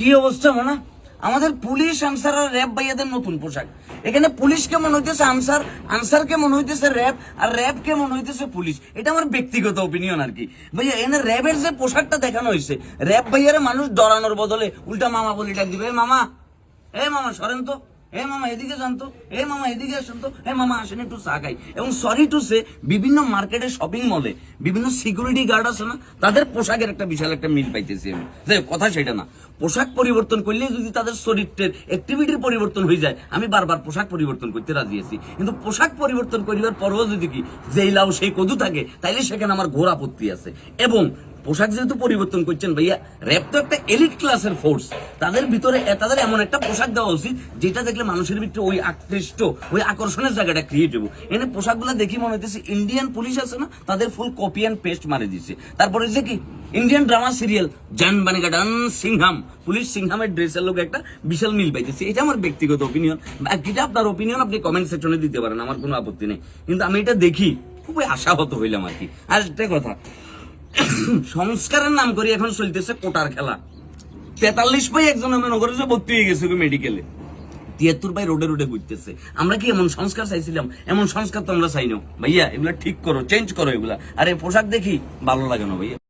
কি অবস্থা মনে? আমাদের পুলিশ আনসার আর র্যাব ভাইয়াদের নতুন পোশাক। এখানে পুলিশ কেমন হইতেছে আনসার? আনসার কেমন হইতেছে র্যাব? আর র্যাব কেমন হইতেছে পুলিশ? এটা আমার ব্যক্তিগত অপিনিয়ন আর কি। ভাইয়া এনে র্যাবের যে পোশাকটা দেখানো হয়েছে র্যাব ভাইয়ারে মানুষ ডরানোর বদলে উল্টা মামা বলি ডাক দিবে মামা, এ মামা, সরেন তো। এ মামা এদিকে যান তো, এ মামা এদিকে আসেন এ মামা আসেন, একটু চা এবং সরি টু সে বিভিন্ন মার্কেটে শপিং মলে বিভিন্ন সিকিউরিটি গার্ড আছে না, তাদের পোশাকের একটা বিশাল একটা মিল পাইতেছি আমি। কথা সেটা না। পোশাক পরিবর্তন করলে যদি তাদের শরীরের অ্যাক্টিভিটির পরিবর্তন হয়ে যায়, আমি বারবার পোশাক পরিবর্তন করতে রাজি আছি। কিন্তু পোশাক পরিবর্তন করিবার পরেও যদি কি, যেই লাউ, সেই কদু থাকে, তাইলে সেখানে আমার ঘোর আপত্তি আছে। এবং পোশাক যেহেতু পরিবর্তন করছেন, ভাইয়া র্যাব তো একটা এলিট ক্লাসের ফোর্স তাদের ভিতরে তাদের এমন একটা পোশাক দেওয়া উচিত, যেটা দেখলে মানুষের ভিতরে ওই আকৃষ্ট, ওই আকর্ষণের জায়গাটা ক্রিয়েট হব। এনে পোশাকগুলো দেখি মনে হইতেছে ইন্ডিয়ান পুলিশ আছে না, তাদের ফুল কপি অ্যান্ড পেস্ট মারে দিছে। তারপরে যে কি ইন্ডিয়ান ড্রামা সিরিয়াল জান বানেগা ডান সিংহাম পুলিশ সিংহামের ড্রেসের লোক একটা বিশাল মিল পাইতেছে। এটা আমার ব্যক্তিগত ওপিনিয়ন বাকিটা আপনার ওপিনিয়ন আপনি কমেন্ট সেকশনে দিতে পারেন, আমার কোনো আপত্তি নেই। কিন্তু আমি এটা দেখি, খুবই আশাহত হইলাম আর কি। আর একটা কথা সংস্কারের নাম করে এখন চলতেছে কোটার খেলা। তেতাল্লিশ ভাই একজন আমি নগরে যে ভর্তি হয়ে গেছে মেডিকেলে তিয়াত্তর ভাই রোডে রোডে ঘুরতেছে। আমরা কি এমন সংস্কার চাইছিলাম? এমন সংস্কার তো আমরা চাই না। ভাইয়া, এগুলা ঠিক করো চেঞ্জ করো এগুলা। আর এই পোশাক দেখি, ভালো লাগে না ভাইয়া।